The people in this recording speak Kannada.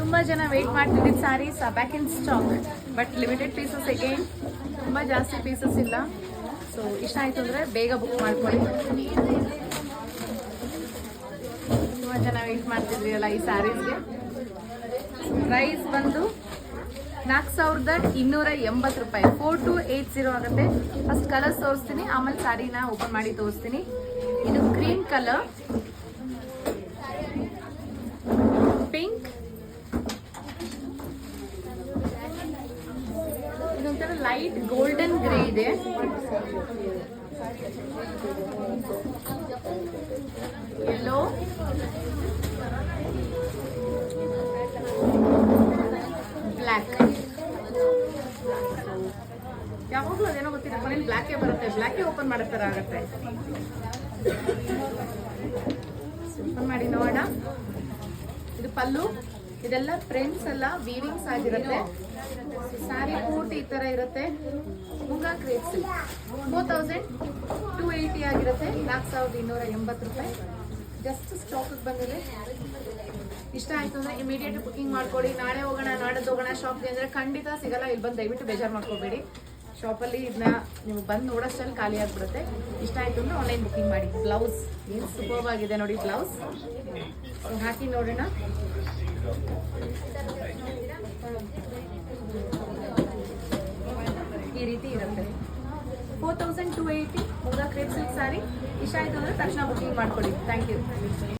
ತುಂಬಾ ಜನ wait ಮಾಡ್ತಿದ್ದಿದ್ದು saris back in stock but limited pieces again ತುಂಬಾ ಜಾಸ್ತಿ ಪೀಸಸ್ ಇಲ್ಲ. ಸೊ ಇಷ್ಟ ಆಯ್ತು ಅಂದ್ರೆ ಬೇಗ ಬುಕ್ ಮಾಡ್ಕೊಳ್ಳಿ. ತುಂಬಾ ಜನ ವೇಟ್ ಮಾಡ್ತಿದ್ರಿ ಅಲ್ಲ ಈ ಸ್ಯಾರೀಸ್ಗೆ ಪ್ರೈಸ್ ಬಂದು ನಾಲ್ಕು ಸಾವಿರದ ಇನ್ನೂರ ಎಂಬತ್ತು ರೂಪಾಯಿ. ಫೋರ್ ಟು ಏಯ್ಟ್ ಜೀರೋ ಆಗುತ್ತೆ. ಫಸ್ಟ್ ಕಲರ್ಸ್ ತೋರಿಸ್ತೀನಿ. ಆಮೇಲೆ ಸ್ಯಾರಿನ ಓಪನ್ ಮಾಡಿ ತೋರಿಸ್ತೀನಿ. ಇದು ಗ್ರೀನ್ ಕಲರ್ ಇದೊಂಥರ ಲೈಟ್ ಗೋಲ್ಡನ್ ಗ್ರೇ ಇದೆ. ಎಲ್ಲೋ ಬ್ಲ್ಯಾಕ್ ಯಾವಾಗಲೂ ಅದೇನೋ ಗೊತ್ತಿಲ್ಲ ಮನೇಲಿ ಬ್ಲ್ಯಾಕೇ ಬರುತ್ತೆ. ಬ್ಲ್ಯಾಕೇ ಓಪನ್ ಮಾಡೋ ಥರ ಆಗುತ್ತೆ. ಓಪನ್ ಮಾಡಿ ನೋಡೋಣ. ಇದು ಪಲ್ಲು. ಇದೆಲ್ಲ ಫ್ರೆಂಡ್ಸ್ ಎಲ್ಲ ವೀವಿಂಗ್ಸ್ ಆಗಿರುತ್ತೆ. ಸ್ಯಾರಿ ಪೂರ್ತಿ ಈ ತರ ಇರುತ್ತೆ. Munga crepes four thousand two eighty ಆಗಿರುತ್ತೆ. ನಾಲ್ಕು ಸಾವಿರದ ಇನ್ನೂರ ಎಂಬತ್ತು ರೂಪಾಯಿ. ಜಸ್ಟ್ ಸ್ಟಾಕ್ ಬಂದಿದೆ. ಇಷ್ಟ ಆಯ್ತು ಅಂದ್ರೆ ಇಮಿಡಿಯೇಟ್ ಬುಕಿಂಗ್ ಮಾಡ್ಕೊಳ್ಳಿ. ನಾಳೆ ಹೋಗೋಣ ನಾಡದ್ದು ಹೋಗೋಣ ಶಾಪ್ಗೆ ಅಂದ್ರೆ ಖಂಡಿತ ಸಿಗಲ್ಲ. ಇಲ್ಲಿ ಬಂದು ದಯವಿಟ್ಟು ಬೇಜಾರು ಮಾಡ್ಕೋಬೇಡಿ. ಶಾಪಲ್ಲಿ ಇದನ್ನ ನೀವು ಬಂದು ನೋಡೋಷ್ಟಲ್ಲಿ ಖಾಲಿ ಆಗ್ಬಿಡುತ್ತೆ. ಇಷ್ಟ ಆಯ್ತು ಅಂದ್ರೆ ಆನ್ಲೈನ್ ಬುಕಿಂಗ್ ಮಾಡಿ. ಬ್ಲೌಸ್ ಏನು ಸೂಪರ್ ಆಗಿದೆ ನೋಡಿ ಬ್ಲೌಸ್ ಹಾಕಿ ನೋಡೋಣ. ರೀತಿ ಇರುತ್ತೆ. Four thousand two eighty Munga crepe silk sari ಇಷ್ಟ ಆಯಿತು ಅಂದ್ರೆ ತಕ್ಷಣ ಬುಕಿಂಗ್ ಮಾಡ್ಕೊಳ್ಳಿ ಥ್ಯಾಂಕ್ ಯು